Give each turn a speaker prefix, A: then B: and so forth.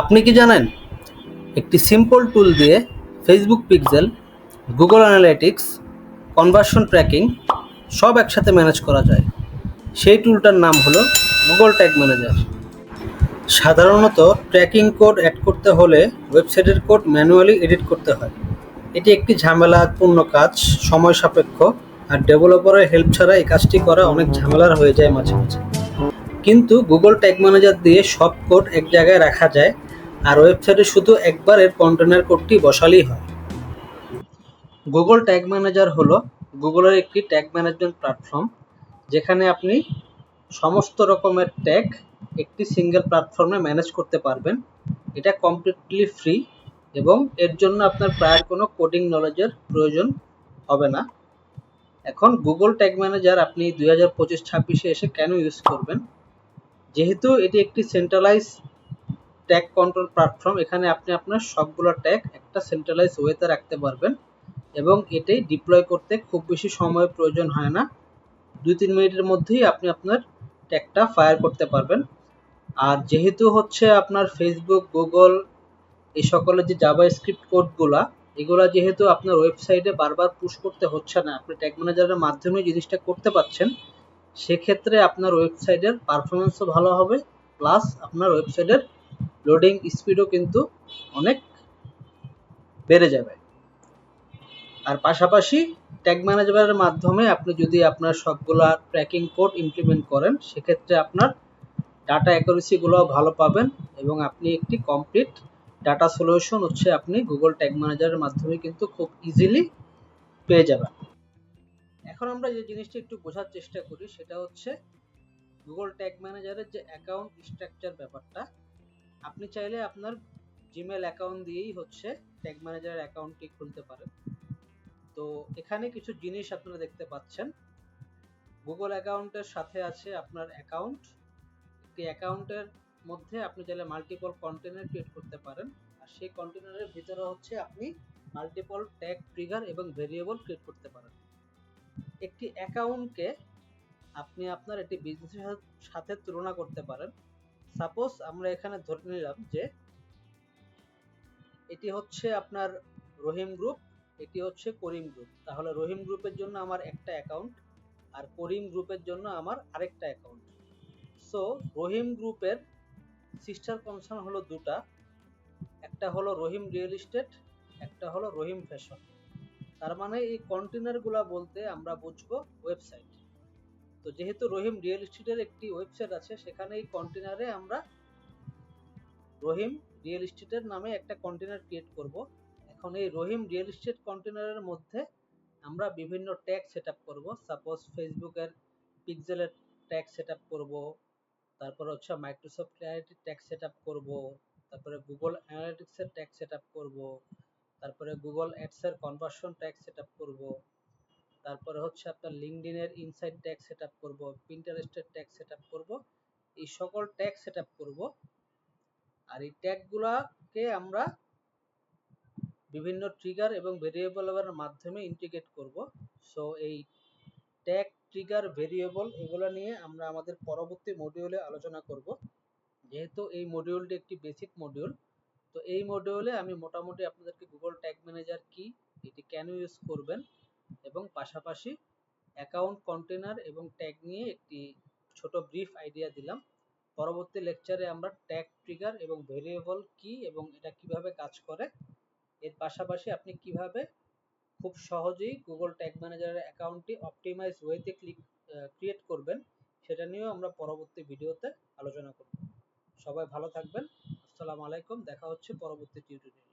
A: আপনি কি জানেন? একটি সিম্পল টুল দিয়ে Facebook pixel Google analytics conversion tracking সব একসাথে ম্যানেজ করা যায়। সেই টুলটার নাম হলো গুগল ট্যাগ ম্যানেজার সাধারণত ট্র্যাকিং কোড অ্যাড করতে হলে ওয়েবসাইটের কোড ম্যানুয়ালি এডিট করতে হয়। এটি একটি ঝামেলাপূর্ণ কাজ, সময় সাপেক্ষ, আর ডেভেলপারের হেল্প ছাড়া এই কাজটি করা অনেক ঝামেলার হয়ে যায় মাঝে মাঝে। কিন্তু গুগল ট্যাগ ম্যানেজার দিয়ে সব কোড এক জায়গায় রাখা যায় আর ওয়েবসাইটে শুধু একবার এর কন্টেনার কোডটি বসালেই হয়। গুগল ট্যাগ ম্যানেজার হলো গুগলের একটি ট্যাগ ম্যানেজমেন্ট প্ল্যাটফর্ম, যেখানে আপনি সমস্ত রকমের ট্যাগ একটি সিঙ্গেল প্ল্যাটফর্মে ম্যানেজ করতে পারবেন। এটা কমপ্লিটলি ফ্রি এবং এর জন্য আপনার প্রায় কোনো কোডিং নলেজের প্রয়োজন হবে না। এখন গুগল ট্যাগ ম্যানেজার আপনি দুই হাজার পঁচিশ ছাব্বিশে এসে কেন ইউজ করবেন? যেহেতু এটি একটি সেন্ট্রালাইজ ট্যাগ কন্ট্রোল প্ল্যাটফর্ম এখানে আপনি আপনার সবগুলো ট্যাগ একটা সেন্ট্রালাইজ ওয়েতে রাখতে পারবেন এবং এটি ডিপ্লয় করতে খুব বেশি সময়ের প্রয়োজন হয় না। দুই তিন মিনিটের মধ্যেই আপনি আপনার ট্যাগটা ফায়ার করতে পারবেন। আর যেহেতু হচ্ছে আপনার ফেসবুক গুগল এই সকলের যে জাভা স্ক্রিপ্ট কোডগুলা এগুলা যেহেতু আপনার ওয়েবসাইটে বারবার পুশ করতে হচ্ছে না, আপনি ট্যাগ ম্যানেজারের মাধ্যমে জিনিসটা করতে পারছেন, সেক্ষেত্রে আপনার ওয়েবসাইটের পারফরমেন্সও ভালো হবে প্লাস আপনার ওয়েবসাইটের লোডিং স্পিডও কিন্তু অনেক বেড়ে যাবে। আর পাশাপাশি ট্যাগ ম্যানেজারের মাধ্যমে আপনি যদি আপনার সবগুলা ট্র্যাকিং কোড ইমপ্লিমেন্ট করেন, সেক্ষেত্রে আপনার ডাটা অ্যাকুরেসিগুলোও ভালো পাবেন এবং আপনি একটি কমপ্লিট ডাটা সলিউশন হচ্ছে আপনি গুগল ট্যাগ ম্যানেজারের মাধ্যমে কিন্তু খুব ইজিলি পেয়ে যাবেন। এখন আমরা যে জিনিসটা একটু বোঝার চেষ্টা করি, সেটা হচ্ছে গুগল ট্যাগ ম্যানেজারের যে অ্যাকাউন্ট স্ট্রাকচার ব্যাপারটা আপনি চাইলে আপনার জিমেল অ্যাকাউন্ট দিয়েই হচ্ছে ট্যাগ ম্যানেজারের অ্যাকাউন্টটি খুলতে পারেন। তো এখানে কিছু জিনিস আপনারা দেখতে পাচ্ছেন। গুগল অ্যাকাউন্টের সাথে আছে আপনার অ্যাকাউন্ট একটি অ্যাকাউন্টের মধ্যে আপনি চাইলে মাল্টিপল কন্টেনার ক্রিয়েট করতে পারেন। আর সেই কন্টেনারের ভিতরে হচ্ছে আপনি মাল্টিপল ট্যাগ ট্রিগার এবং ভেরিয়েবল ক্রিয়েট করতে পারেন। একটি অ্যাকাউন্টকে আপনি আপনার একটি বিজনেসের সাথে তুলনা করতে পারেন। সাপোজ আমরা এখানে ধরে নিলাম যে এটি হচ্ছে আপনার রহিম গ্রুপ এটি হচ্ছে করিম গ্রুপ তাহলে রহিম গ্রুপের জন্য আমার একটা অ্যাকাউন্ট আর করিম গ্রুপের জন্য আমার আরেকটা অ্যাকাউন্ট সো রহিম গ্রুপের সিস্টার কনসার্ন হলো দুটা। একটা হলো রহিম রিয়েল এস্টেট একটা হলো রহিম ফ্যাশন তার মানে এই কন্টেনারগুলা বলতে আমরা বুঝব ওয়েবসাইট তো যেহেতু রহিম রিয়েল এস্টেটের একটি ওয়েবসাইট আছে সেখানে এই কন্টেনারে আমরা রহিম রিয়েল এস্টেটের নামে একটা কন্টেনার ক্রিয়েট করব। এখন এই রহিম রিয়েল এস্টেট কন্টেনারের মধ্যে আমরা বিভিন্ন ট্যাগ সেট আপ করব সাপোজ ফেসবুকের পিক্সেলের ট্যাগ সেট আপ করব, তারপর হচ্ছে Microsoft clarity tag set up করব, তারপরে গুগল অ্যানালিটিক্সের ট্যাগ সেট আপ করব, তারপরে গুগল অ্যাডসের কনভার্সন ট্যাগ সেট আপ করব। তারপরে হচ্ছে আপনার লিঙ্কডিনের ইনসাইট ট্যাগ সেট আপ করব পিন্টারেস্টের ট্যাগ সেট আপ করব, এই সকল ট্যাগ সেট করব। আর এই ট্যাগগুলাকে আমরা বিভিন্ন ট্রিগার এবং ভেরিয়েবলের মাধ্যমে ইন্টিগ্রেট করব। সো এই ট্যাগ ট্রিগার ভেরিয়েবল এগুলো নিয়ে আমরা আমাদের পরবর্তী মডিউলে আলোচনা করব। যেহেতু এই মডিউলটি একটি বেসিক মডিউল তো এই মডিউলে আমি মোটামুটি আপনাদেরকে গুগল ট্যাগ ম্যানেজার কি, এটি কেন ইউজ করবেন এবং পাশাপাশি অ্যাকাউন্ট কন্টেনার এবং ট্যাগ নিয়ে একটি ছোট ব্রিফ আইডিয়া দিলাম। পরবর্তী লেকচারে আমরা ট্যাগ ট্রিগার এবং ভেরিয়েবল কি এবং এটা কীভাবে কাজ করে, এর পাশাপাশি আপনি কীভাবে খুব সহজেই গুগল ট্যাগ ম্যানেজারের অ্যাকাউন্টটি অপটিমাইজ ওয়েতে ক্লিক ক্রিয়েট করবেন, সেটা নিয়েও আমরা পরবর্তী ভিডিওতে আলোচনা করব। সবাই ভালো থাকবেন। আসসালামু আলাইকুম। দেখা হচ্ছে পরবর্তী টিউটোরিয়ালে